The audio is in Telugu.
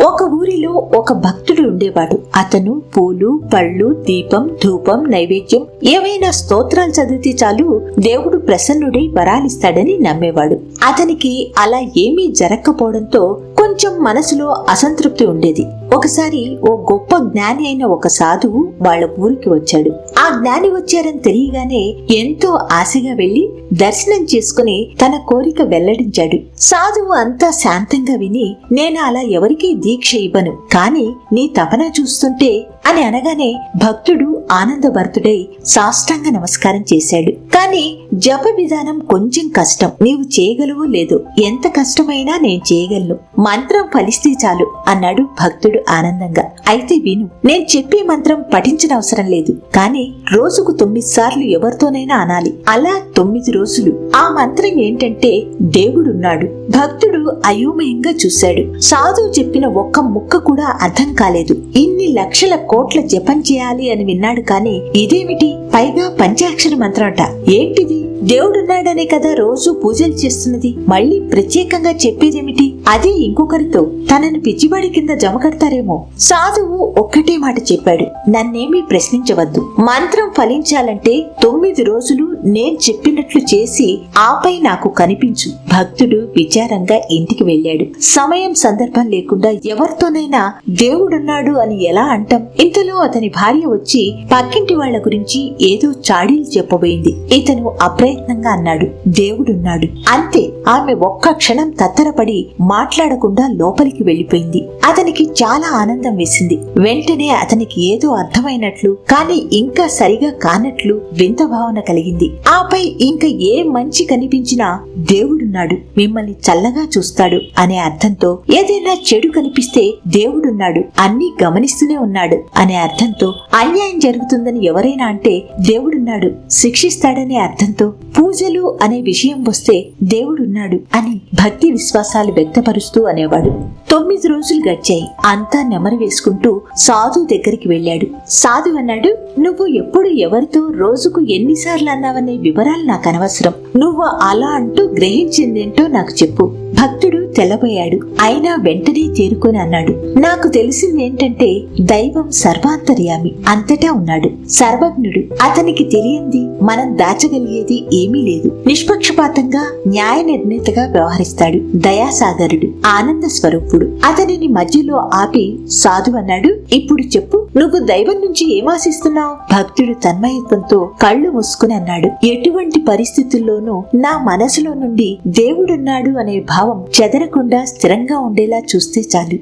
ఒక ఊరిలో ఒక భక్తుడు ఉండేవాడు. అతను పూలు పళ్ళు దీపం ధూపం నైవేద్యం ఏవైనా స్తోత్రాలు చదివితే చాలు దేవుడు ప్రసన్నుడై వరాలిస్తాడని నమ్మేవాడు. అతనికి అలా ఏమీ జరగకపోవడంతో కొంచెం మనసులో అసంతృప్తి ఉండేది. ఒకసారి ఓ గొప్ప జ్ఞాని అయిన ఒక సాధువు వాళ్ళ ఊరికి వచ్చాడు. ఆ జ్ఞాని వచ్చారని తెలియగానే ఎంతో ఆశగా వెళ్ళి దర్శనం చేసుకుని తన కోరిక వెల్లడించాడు. సాధువు అంతా శాంతంగా విని నేను అలా ఎవరికీ దీక్ష ఇవ్వను. కాని నీ తపన చూస్తుంటే అని అనగానే భక్తుడు ఆనందభర్తుడై సాష్టాంగ నమస్కారం చేశాడు. కాని జప విధానం కొంచెం కష్టం. నీవు చేయగలవు లేదు ఎంత కష్టమైనా నేను చేయగలను. మంత్రం ఫలిస్తే చాలు అన్నాడు భక్తుడు ఆనందంగా. అయితే విను నేను చెప్పే మంత్రం పఠించనవసరం లేదు. కానీ రోజుకు తొమ్మిది సార్లు ఎవరితోనైనా అనాలి. అలా తొమ్మిది రోజులు. ఆ మంత్రం ఏంటంటే దేవుడున్నాడు. భక్తుడు అయోమయంగా చూశాడు. సాధువు చెప్పిన ఒక్క ముక్క కూడా అర్థం కాలేదు. ఇన్ని లక్షల కోట్ల జపం చేయాలి అని విన్నాడు కానీ ఇదేమిటి? పైగా పంచాక్షర మంత్రం అట. ఏంటిది? దేవుడున్నాడనే కదా రోజు పూజలు చేస్తున్నది. మళ్ళీ ప్రత్యేకంగా చెప్పేదేమిటి? అదే ఇంకొకరితో తనను పిచ్చివాడి కింద జమ కడతారేమో. సాధువు ఒక్కటే మాట చెప్పాడు. నన్నేమీ ప్రశ్నించవద్దు. మంత్రం ఫలించాలంటే తొమ్మిది రోజులు నేను చెప్పినట్లు చేసి ఆపై నాకు కనిపించు. భక్తుడు విచారంగా ఇంటికి వెళ్ళాడు. సమయం సందర్భం లేకుండా ఎవరితోనైనా దేవుడున్నాడు అని ఎలా అంటాం? ఇంతలో అతని భార్య వచ్చి పక్కింటి వాళ్ళ గురించి ఏదో చాడీలు చెప్పబోయింది. ఇతను అప్రయత్నంగా అన్నాడు దేవుడున్నాడు. అంతే ఆమె ఒక్క క్షణం తత్తరపడి మాట్లాడకుండా లోపలికి వెళ్ళిపోయింది అతనికి చాలా ఆనందం వేసింది. వెంటనే అతనికి ఏదో అర్థమైనట్లు కానీ ఇంకా సరిగా కానట్లు వింత భావన కలిగింది. ఆపై ఇంకా ఏ మంచి కనిపించినా దేవుడున్నాడు మిమ్మల్ని చల్లగా చూస్తాడు అనే అర్థంతో ఏదైనా చెడు కనిపిస్తే దేవుడున్నాడు. అన్ని గమనిస్తూనే ఉన్నాడు అనే అర్థంతో అన్యాయం జరుగుతుందని ఎవరైనా అంటే దేవుడున్నాడు. శిక్షిస్తాడనే అర్థంతో పూజలు అనే విషయం వస్తే దేవుడున్నాడు అని భక్తి విశ్వాసాలు వ్యక్తపరుస్తూ అనేవాడు. తొమ్మిది రోజులు గడిచాయి. అంతా నెమరు వేసుకుంటూ సాధు దగ్గరికి వెళ్ళాడు. సాధు అన్నాడు నువ్వు ఎప్పుడు ఎవరితో రోజుకు ఎన్నిసార్లు అన్నావనే వివరాలు నాకు అనవసరం. నువ్వు అలా అంటూ గ్రహించింది గ్రహించిందేంటో నాకు చెప్పు. భక్తుడు తెల్లబోయాడు. అయినా వెంటనే చేరుకొని అన్నాడు. నాకు తెలిసిందేంటంటే దైవం సర్వాంతర్యామి అంతటా ఉన్నాడు. సర్వజ్ఞుడు అతనికి తెలియంది మనం దాచగలిగేది ఏమీ లేదు. నిష్పక్షపాతంగా న్యాయ నిర్ణేతగా వ్యవహరిస్తాడు. దయాసాగరుడు ఆనంద స్వరూపుడు. అతనిని మధ్యలో ఆపి సాధు అన్నాడు ఇప్పుడు చెప్పు నువ్వు దైవం నుంచి ఏమాశిస్తున్నావు భక్తుడు తన్మయత్వంతో కళ్ళు మూసుకుని అన్నాడు. ఎటువంటి పరిస్థితుల్లోనూ నా మనసులో నుండి దేవుడున్నాడు అనే భావం చెదరకుండా స్థిరంగా ఉండేలా చూస్తే చాలు.